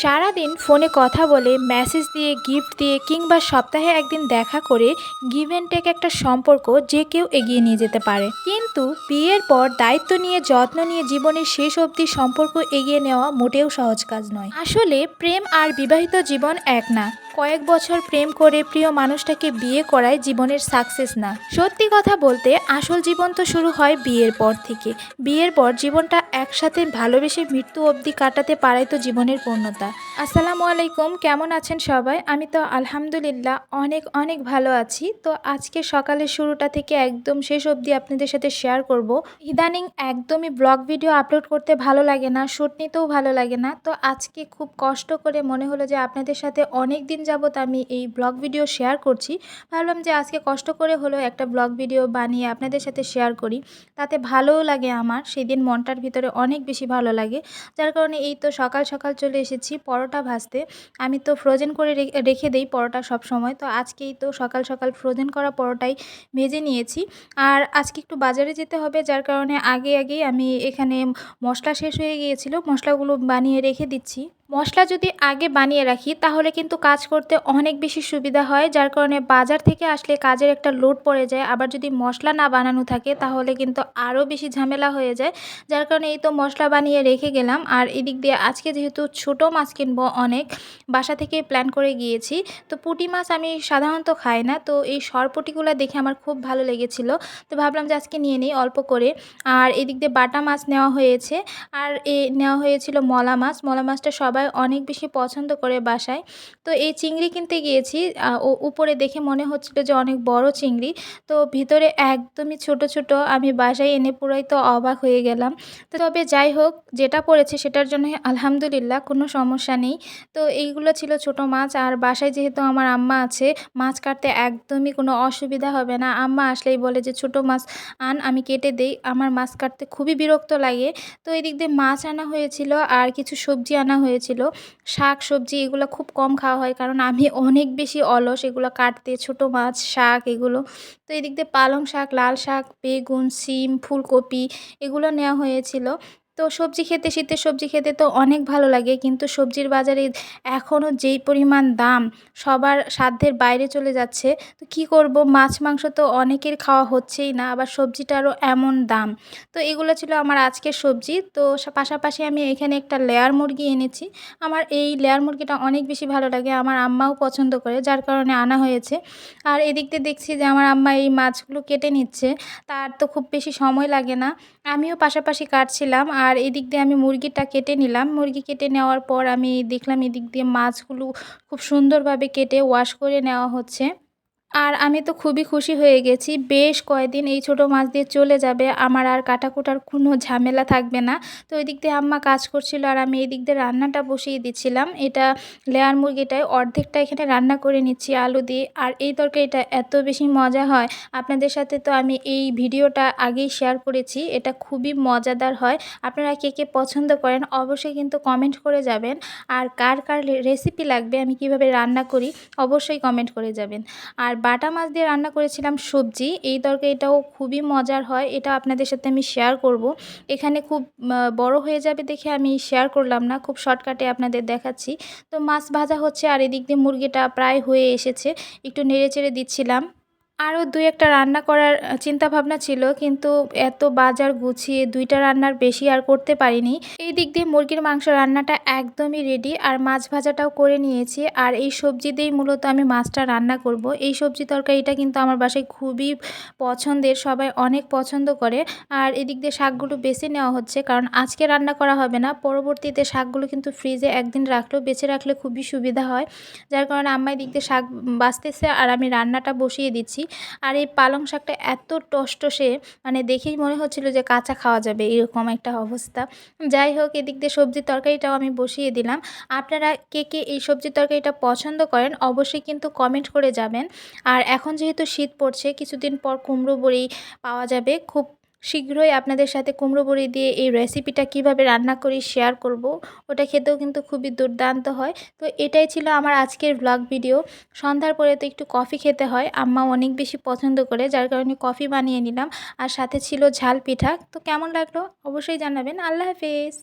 সারাদিন ফোনে কথা বলে মেসেজ দিয়ে গিফট দিয়ে কিংবা সপ্তাহে একদিন দেখা করে গিভ অ্যান্ড টেক একটা সম্পর্ক যে কেউ এগিয়ে নিয়ে যেতে পারে। কিন্তু বিয়ের পর দায়িত্ব নিয়ে, যত্ন নিয়ে জীবনের শেষ অবধি সম্পর্ক এগিয়ে নেওয়া মোটেও সহজ কাজ নয়। আসলে প্রেম আর বিবাহিত জীবন এক না। কয়েক বছর প্রেম করে প্রিয় মানুষটাকে বিয়ে করায় জীবনের সাকসেস না। সত্যি কথা বলতে, আসল জীবন তো শুরু হয় বিয়ের পর থেকে। বিয়ের পর জীবনটা একসাথে ভালোবেসে মৃত্যু অবধি কাটাতে পারাই তো জীবনের পূর্ণতা। আসসালামু আলাইকুম, কেমন আছেন সবাই? আমি তো আলহামদুলিল্লাহ অনেক অনেক ভালো আছি। তো আজকে সকালের শুরুটা থেকে একদম শেষ অবধি আপনাদের সাথে শেয়ার করব। ইদানিং একদমই ব্লগ ভিডিও আপলোড করতে ভালো লাগে না শ্যুট নিতেও ভালো লাগে না। তো আজকে খুব কষ্ট করে মনে হলো যে আপনাদের সাথে অনেক দিন যাবত আমি এই ব্লগ ভিডিও শেয়ার করছি। ভাবলাম যে আজকে কষ্ট করে হলো একটা ব্লগ ভিডিও বানিয়ে আপনাদের সাথে শেয়ার করি। তাতে ভালোও লাগে আমার, সেদিন মনটার ভিতরে অনেক বেশি ভালো লাগে। যার কারণে এই তো সকাল সকাল চলে এসেছি। পরোটা ভাজতে। আমি তো ফ্রোজেন করে রেখে দেই পরোটা সব সময়। তো আজকেই তো সকাল সকাল ফ্রোজেন করা পরোটাই ভেজে নিয়েছি। আর আজকে একটু বাজারে যেতে হবে, যার কারণে আগে আগেই আমি এখানে মশলা শেষ হয়ে গিয়েছিল। মশলাগুলো বানিয়ে রেখে দিচ্ছি। মশলা যদি আগে বানিয়ে রাখি, তাহলে কিন্তু কাজ করতে অনেক বেশি সুবিধা হয়, যার কারণে বাজার থেকে আসলে কাজের একটা লোড পড়ে যায়। আবার যদি মশলা না বানানো থাকে, তাহলে কিন্তু আরও বেশি ঝামেলা হয়ে যায়। যার কারণে এই তো মশলা বানিয়ে রেখে গেলাম। আর এদিক দিয়ে আজকে যেহেতু ছোটো মাছ কিনবো অনেক, বাসা থেকে প্ল্যান করে গিয়েছি। তো পুঁটি মাছ আমি সাধারণত খাই না, তো এই সরপুটিগুলো দেখে আমার খুব ভালো লেগেছিলো। তো ভাবলাম যে আজকে নিয়ে নিই অল্প করে। আর এদিক দিয়ে বাটা মাছ নেওয়া হয়েছে। আর এ নেওয়া হয়েছিল মলা মাছ। মলা মাছটা সবাই অনেক বেশি পছন্দ করে বাসায়। তো এই চিংড়ি কিনতে গিয়েছি ও উপরে দেখে মনে হচ্ছিল যে অনেক বড় চিংড়ি। তো ভিতরে একদমই ছোট ছোট আমি বাসায় এনে পুরাই তো অবাক হয়ে গেলাম। তো তবে যাই হোক, যেটা পড়েছে সেটার জন্য আলহামদুলিল্লাহ কোনো সমস্যা নেই। তো এইগুলো ছিল ছোট মাছ, আর বাসায় যেহেতু আমার আম্মা আছে, মাছ কাটতে একদমই কোনো অসুবিধা হবে না। আম্মা আসলেই বলে যে, ছোট মাছ আন, আমি কেটে দেই। আমার মাছ কাটতে খুবই বিরক্ত লাগে। তো এদিক দিয়ে মাছ আনা হয়েছিল, আর কিছু সবজি আনা হয়েছিল। শাক, সবজি এগুলো খুব কম খাওয়া হয় কারণ আমি অনেক বেশি অলস। এগুলো কাটতে, ছোট মাছ, শাক এগুলো। তো এদিক দিয়ে পালং শাক, লাল শাক, বেগুন শিম ফুলকপি এগুলো নেওয়া হয়েছিল। তো সবজি খেতে, শীতের সবজি খেতে তো অনেক ভালো লাগে। কিন্তু সবজির বাজারে এখনও যেই পরিমাণ দাম সবার সাধ্যের বাইরে চলে যাচ্ছে, তো কি করব? মাছ, মাংস তো অনেকের খাওয়া হচ্ছেই না, আবার সবজিটারও এমন দাম। তো এগুলো ছিল আমার আজকের সবজি। তো পাশাপাশি আমি এখানে একটা লেয়ার মুরগি এনেছি। আমার এই লেয়ার মুরগিটা অনেক বেশি ভালো লাগে, আমার আম্মাও পছন্দ করে, যার কারণে আনা হয়েছে। আর এদিক দিয়ে দেখছি যে আমার আম্মা এই মাছগুলো কেটে নিচ্ছে, তার তো খুব বেশি সময় লাগে না। আমিও পাশাপাশি কাটছিলাম আর এদিক দিয়ে আমি মুরগিটা কেটে নিলাম। মুরগি কেটে নেওয়ার পর আমি দেখলাম এদিক দিয়ে মাছগুলো খুব সুন্দরভাবে কেটে ওয়াশ করে নেওয়া হচ্ছে। আর আমি তো খুবই খুশি হয়ে গেছি। বেশ কয়েকদিন এই ছোট মাছ দিয়ে চলে যাবে। আমার আর কাটাকুটার কোনো ঝামেলা থাকবে না। তো ওই দিক দিয়ে আম্মা কাজ করছিল আর আমি এই দিক দিয়ে রান্নাটা বসিয়ে দিচ্ছিলাম। এটা লেয়ার মুরগিটায় অর্ধেকটা এখানে রান্না করে নিচ্ছি, আলু দিয়ে। আর এই তরকারিটা এত বেশি মজা হয়। আপনাদের সাথে তো আমি এই ভিডিওটা আগেই শেয়ার করেছি। এটা খুবই মজাদার হয়। আপনারা কে কে পছন্দ করেন অবশ্যই কিন্তু কমেন্ট করে যাবেন। আর কার কার রেসিপি লাগবে, আমি কীভাবে রান্না করি, অবশ্যই কমেন্ট করে যাবেন। আর বাটা মাছ দিয়ে রান্না করেছিলাম সবজি। এই তরকারিটাও খুবই মজার হয়। এটা আপনাদের সাথে আমি শেয়ার করব। এখানে খুব বড় হয়ে যাবে দেখে আমি শেয়ার করলাম না। খুব শর্টকাটে আপনাদের দেখাচ্ছি। তো মাছ ভাজা হচ্ছে আর এদিক দিয়ে মুরগিটা প্রায় হয়ে এসেছে। একটু নেড়ে চেড়ে দিচ্ছিলাম। আরও দুই একটা রান্না করার চিন্তা ভাবনা ছিল, কিন্তু এত বাজার গুছিয়ে দুইটা রান্নার বেশি আর করতে পারিনি। এই দিক দিয়ে মুরগির মাংস রান্নাটা একদমই রেডি আর মাছ ভাজাটাও করে নিয়েছি, আর এই সবজি দিয়েই মূলত আমি মাছটা রান্না করব। এই সবজি তরকারিটা কিন্তু আমার বাসায় খুবই পছন্দের, সবাই অনেক পছন্দ করে, আর এদিক দিয়ে শাকগুলো বেছে নেওয়া হচ্ছে, কারণ আজকে রান্না করা হবে না, পরবর্তীতে শাকগুলো কিন্তু ফ্রিজে একদিন রাখলেও বেছে রাখলে খুবই সুবিধা হয়। যার কারণে আম্মা এদিক দিয়ে শাক বাছতেছে আর আমি রান্নাটা বসিয়ে দিচ্ছি। আর এই পালং শাকটা এত টসটসে মানে দেখেই মনে হচ্ছিল যে কাঁচা খাওয়া যাবে, এরকম একটা অবস্থা। যাই হোক, এদিক দিয়ে সবজি তরকারিটাও আমি বসিয়ে দিলাম। আপনারা কে কে এই সবজি তরকারিটা পছন্দ করেন, অবশ্যই কিন্তু কমেন্ট করে যাবেন। আর এখন যেহেতু শীত পড়ছে, কিছুদিন পর কুমড়ো বড়ি পাওয়া যাবে। খুব শীঘ্রই আপনাদের সাথে কুমড়ো বড়ি দিয়ে এই রেসিপিটা কীভাবে রান্না করি শেয়ার করব, ওটা খেতেও কিন্তু খুবই দুর্দান্ত হয়। তো এটাই ছিল আমার আজকের ব্লগ ভিডিও সন্ধ্যার পরে তো একটু কফি খেতে হয় আম্মা অনেক বেশি পছন্দ করে, যার কারণে কফি বানিয়ে নিলাম। আর সাথে ছিল ঝাল পিঠা। তো কেমন লাগল? অবশ্যই জানাবেন। আল্লাহ হাফেজ।